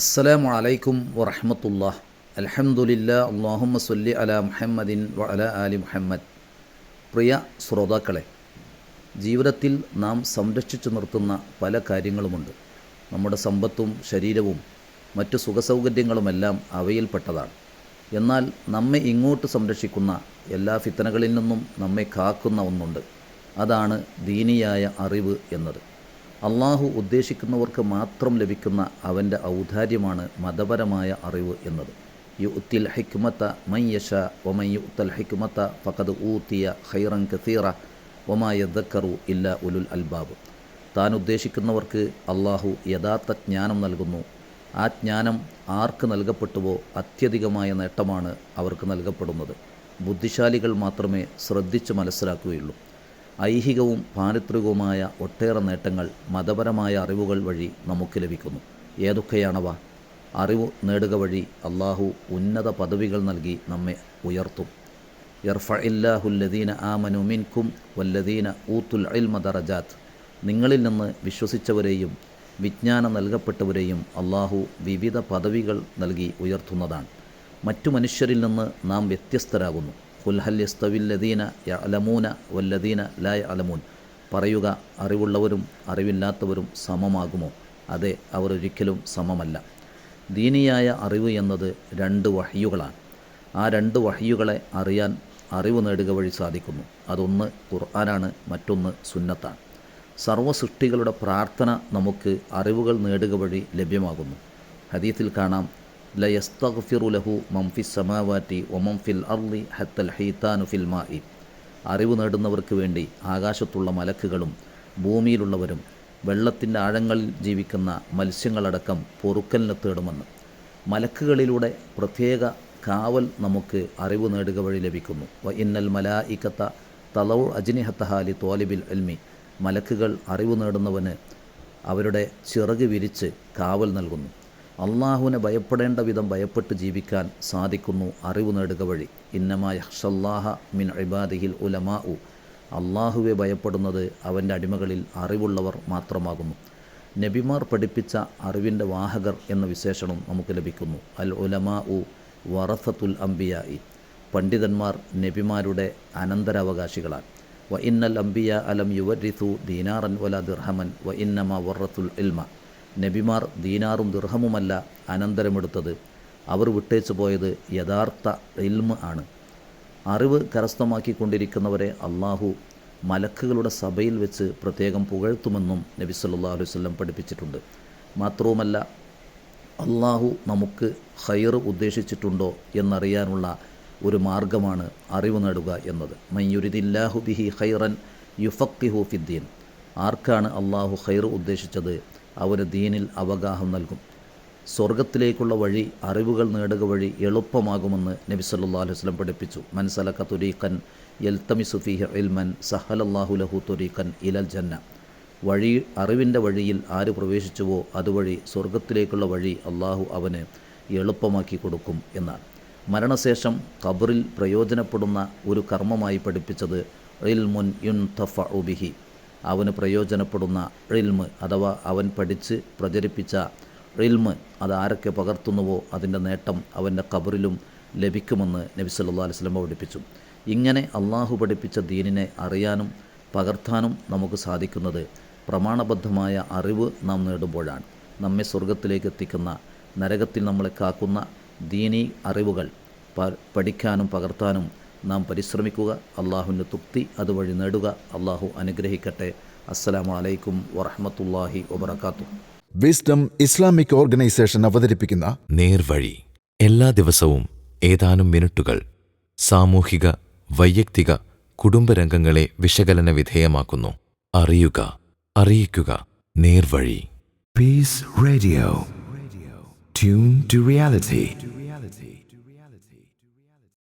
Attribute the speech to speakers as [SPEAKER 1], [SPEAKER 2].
[SPEAKER 1] അസ്സലാമു അലൈക്കും വറഹമത്തുല്ലാ അൽഹംദുലില്ലാ അള്ളാഹുമ്മ സല്ലി അല മുഹമ്മദിൻ വ അല മുഹമ്മദ്. പ്രിയ ശ്രോതാക്കളെ ജീവിതത്തിൽ നാം സംരക്ഷിച്ചു നിർത്തുന്ന പല കാര്യങ്ങളുമുണ്ട്. നമ്മുടെ സമ്പത്തും ശരീരവും മറ്റു സുഖസൗകര്യങ്ങളുമെല്ലാം അവയിൽപ്പെട്ടതാണ്. എന്നാൽ നമ്മെ ഇങ്ങോട്ട് സംരക്ഷിക്കുന്ന എല്ലാ ഫിത്തനകളിൽ നിന്നും നമ്മെ കാക്കുന്ന ഒന്നുണ്ട്. അതാണ് ദീനിയായ അറിവ് എന്നത്. അള്ളാഹു ഉദ്ദേശിക്കുന്നവർക്ക് മാത്രം ലഭിക്കുന്ന അവന്റെ ഔദാര്യമാണ് മതപരമായ അറിവ് എന്നത്. യു ഉത്തിൽ ഹിക്മത്ത മൈ യഷ ഒമൈ ഉത്തൽ ഹിക്മത്ത ഫക്കത് ഊത്തിയ ഖൈറൻ കസീറ ഒമായദ്ക്കറു ഇല്ല ഉലുൽ അൽബാബ്. താൻ ഉദ്ദേശിക്കുന്നവർക്ക് അള്ളാഹു യഥാർത്ഥ ജ്ഞാനം നൽകുന്നു. ആ ജ്ഞാനം ആർക്ക് നൽകപ്പെട്ടുവോ അത്യധികമായ നേട്ടമാണ് അവർക്ക് നൽകപ്പെടുന്നത്. ബുദ്ധിശാലികൾ മാത്രമേ ശ്രദ്ധിച്ച് മനസ്സിലാക്കുകയുള്ളൂ. ഐഹികവും പാരിത്രികവുമായ ഒട്ടേറെ നേട്ടങ്ങൾ മതപരമായ അറിവുകൾ വഴി നമുക്ക് ലഭിക്കുന്നു. ഏതൊക്കെയാണവ? അറിവ് നേടുക വഴി അള്ളാഹു ഉന്നത പദവികൾ നൽകി നമ്മെ ഉയർത്തും. യർഫഇല്ലാഹുല്ലദീന ആമനു മിൻകും വല്ലദീന ഊത്തുൽ ഇൽമ ദറജാത്ത്. നിങ്ങളിൽ നിന്ന് വിശ്വസിച്ചവരെയും വിജ്ഞാനം നൽകപ്പെട്ടവരെയും അള്ളാഹു വിവിധ പദവികൾ നൽകി ഉയർത്തുന്നതാണ്. മറ്റു മനുഷ്യരിൽ നിന്ന് നാം വ്യത്യസ്തരാകുന്നു. യസ്തവില്ലദീന യഅലമൂന വല്ലദീന ലായ അലമൂൻ പറയുക അറിവുള്ളവരും അറിവില്ലാത്തവരും സമമാകുമോ? അതെ അവർ ഒരിക്കലും സമമല്ല. ദീനിയായ അറിവ് എന്നത് രണ്ട് വഹ്യുകളാണ്. ആ രണ്ട് വഹ്യുകളെ അറിയാൻ അറിവ് നേടുക വഴി സാധിക്കുന്നു. അതൊന്ന് ഖുർആനാണ് മറ്റൊന്ന് സുന്നത്താണ്. സർവസൃഷ്ടികളുടെ പ്രാർത്ഥന നമുക്ക് അറിവുകൾ നേടുക വഴി ലഭ്യമാകുന്നു. ഹദീത്തിൽ കാണാം അറിവ് നേടുന്നവർക്ക് വേണ്ടി ആകാശത്തുള്ള മലക്കുകളും ഭൂമിയിലുള്ളവരും വെള്ളത്തിന്റെ ആഴങ്ങളിൽ ജീവിക്കുന്ന മത്സ്യങ്ങളടക്കം പൊറുക്കലിനെ തേടുമെന്ന്. മലക്കുകളിലൂടെ പ്രത്യേക കാവൽ നമുക്ക് അറിവ് നേടുക വഴി ലഭിക്കുന്നു. വ ഇന്നൽ മലാ ഇക്കത്ത തലവു അജ്നിഹത്തഹാലി തോലിബിൽ എൽമി മലക്കുകൾ അറിവ് നേടുന്നവന് അവരുടെ ചിറക് വിരിച്ച് കാവൽ നൽകുന്നു. അള്ളാഹുവിനെ ഭയപ്പെടേണ്ട വിധം ഭയപ്പെട്ട് ജീവിക്കാൻ സാധിക്കുന്നു അറിവ് നേടുക വഴി. ഇന്നമാ യഹ്ഷല്ലാഹ മിൻ ഇബാദിഹിൽ ഉലമാ ഉ അള്ളാഹുവെ ഭയപ്പെടുന്നത് അവന്റെ അടിമകളിൽ അറിവുള്ളവർ മാത്രമാകുന്നു. നബിമാർ പഠിപ്പിച്ച അറിവിന്റെ വാഹകർ എന്ന വിശേഷണം നമുക്ക് ലഭിക്കുന്നു. അൽ ഉലമാ ഉ വറഫത്തുൽ അംബിയായി പണ്ഡിതന്മാർ നബിമാരുടെ അനന്തരാവകാശികളാണ്. വ ഇന്നൽ അംബിയ അലം യുവരിഥു ദീനാറൻ വല ദിർഹമൻ. വ ഇന്നമ വറത്തുൽ ഇൽമ. നബിമാർ ദീനാറും ദുർഹമുമല്ല അനന്തരമെടുത്തത്. അവർ വിട്ടേച്ചു പോയത് യഥാർത്ഥ ഇൽമ ആണ്. അറിവ് കരസ്ഥമാക്കിക്കൊണ്ടിരിക്കുന്നവരെ അള്ളാഹു മലക്കുകളുടെ സഭയിൽ വെച്ച് പ്രത്യേകം പുകഴ്ത്തുമെന്നും നബി സല്ലാ അലൈഹി വല്ലം പഠിപ്പിച്ചിട്ടുണ്ട്. മാത്രവുമല്ല അള്ളാഹു നമുക്ക് ഹൈർ ഉദ്ദേശിച്ചിട്ടുണ്ടോ എന്നറിയാനുള്ള ഒരു മാർഗമാണ് അറിവ് നേടുക എന്നത്. മയ്യുരിദില്ലാഹു ബിഹി ഖൈറൻ യുഫക്കിഹു ഫിദ്ദീൻ. ആർക്കാണ് അള്ളാഹു ഹൈർ ഉദ്ദേശിച്ചത്? അവന് ദീനിൽ അവഗാഹം നൽകും. സ്വർഗത്തിലേക്കുള്ള വഴി അറിവുകൾ നേടുക വഴി എളുപ്പമാകുമെന്ന് നബി സല്ലാ വസ്ലം പഠിപ്പിച്ചു. മൻസലക്ക തുരീഖൻ യൽത്തമിസു ഫിഹ ഇൽമൻ സഹലല്ലാഹു ലഹു തുരീഖൻ ഇലൽ ജന്ന. വഴി അറിവിന്റെ വഴിയിൽ ആര് പ്രവേശിച്ചുവോ അതുവഴി സ്വർഗത്തിലേക്കുള്ള വഴി അള്ളാഹു അവന് എളുപ്പമാക്കി കൊടുക്കും എന്നാണ്. മരണശേഷം ഖബറിൽ പ്രയോജനപ്പെടുന്ന ഒരു കർമ്മമായി പഠിപ്പിച്ചത് ഇൽമുൻ യുൻ തഫ ഉബിഹി അവന് പ്രയോജനപ്പെടുന്ന ഇൽമ് അഥവാ അവൻ പഠിച്ച് പ്രചരിപ്പിച്ച ഇൽമ് അത് ആരൊക്കെ പകർത്തുന്നുവോ അതിന്റെ നേട്ടം അവന്റെ കബറിലും ലഭിക്കുമെന്ന് നബി സല്ലാ അലിസ്ലം പഠിപ്പിച്ചു. ഇങ്ങനെ അള്ളാഹു പഠിപ്പിച്ച ദീനിനെ അറിയാനും പകർത്താനും നമുക്ക് സാധിക്കുന്നത് പ്രമാണബദ്ധമായ അറിവ് നാം നേടുമ്പോഴാണ്. നമ്മെ സ്വർഗത്തിലേക്ക് എത്തിക്കുന്ന നരകത്തിൽ നമ്മളെ കാക്കുന്ന ദീനീ അറിവുകൾ പഠിക്കാനും പകർത്താനും നാം പരിശ്രമിക്കുക അള്ളാഹുവിന്റെ തൃപ്തി അതുവഴി നേടുക. അള്ളാഹു അനുഗ്രഹിക്കട്ടെ. അസ്സലാമു അലൈക്കും വറഹമത്തല്ലാഹി വബർക്കാത്തു
[SPEAKER 2] വിസ്ഡം ഇസ്ലാമിക് ഓർഗനൈസേഷൻ അവതരിപ്പിക്കുന്ന
[SPEAKER 3] നേർവഴി. എല്ലാ ദിവസവും ഏതാനും മിനിറ്റുകൾ സാമൂഹിക വൈയക്തിക കുടുംബരംഗങ്ങളെ വിശകലന വിധേയമാക്കുന്നു. അറിയുക അറിയിക്കുക. നേർവഴി.
[SPEAKER 4] Peace radio tune to reality.